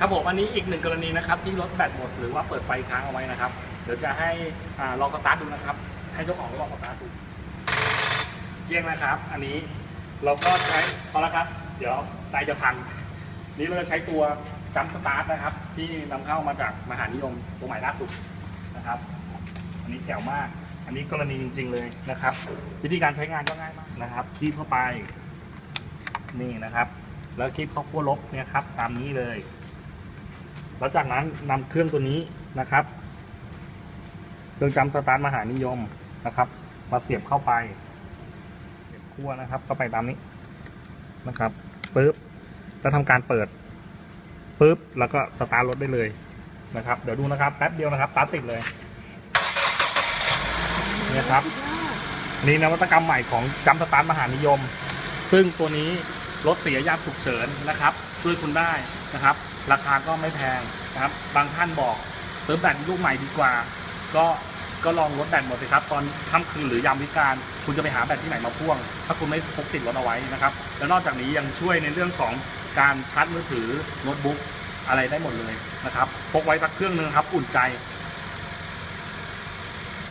ครับผมอันนี้อีกหนึ่งกรณีนะครับที่รถแบตหมดหรือว่าเปิดไฟค้างเอาไว้นะครับ เดี๋ยวจะให้อ่าลองสตาร์ทดูนะครับ ให้เจ้าของลองสตาร์ทดูเกลี้ยงนะครับ อันนี้เราก็ใช้พอแล้วครับ เดี๋ยวไตจะพัง นี่เราจะใช้ตัวจัมสตาร์ทนะครับ ที่นำเข้ามาจากมหานิยมตัวใหม่ล่าสุดนะครับ อันนี้แจ๋วมาก อันนี้กรณีจริง ๆ เลยนะครับ วิธีการใช้งานก็ง่ายมากนะครับคีบเข้าไปนี่นะครับ แล้วคีบเข้าขั้วลบเนี่ยครับตามนี้เลย แล้วจากนั้นนำเครื่องตัวนี้นะครับ เครื่องจำสตาร์ทมหานิยมนะครับ มาเสียบเข้าไป เสียบขั้วนะครับ เข้าไปตามนี้นะครับปึ๊บแล้วทำการเปิดปึ๊บแล้วก็สตาร์ทรถได้เลยนะครับ เดี๋ยวดูนะครับแป๊บเดียวนะครับสตาร์ทติดเลยเนี่ยครับนี่นวัตกรรมใหม่ของจัมสตาร์ทมหานิยม ซึ่งตัวนี้ รถเสียยามฉุกเฉินนะครับ ช่วยคุณได้นะครับ ราคาก็ไม่แพงนะครับ บางท่านบอกซื้อแบตลูกใหม่ดีกว่า ก็ก็ลองลดแบตหมดสิครับ ตอนค่ำคืนหรือยามวิการ คุณจะไปหาแบตที่ไหนมาพ่วง ถ้าคุณไม่พกติดรถเอาไว้นะครับ แล้วนอกจากนี้ยังช่วยในเรื่องของการชาร์จมือถือโน้ตบุ๊กอะไรได้หมดเลยนะครับ พกไว้สักเครื่องนึงครับ อุ่นใจ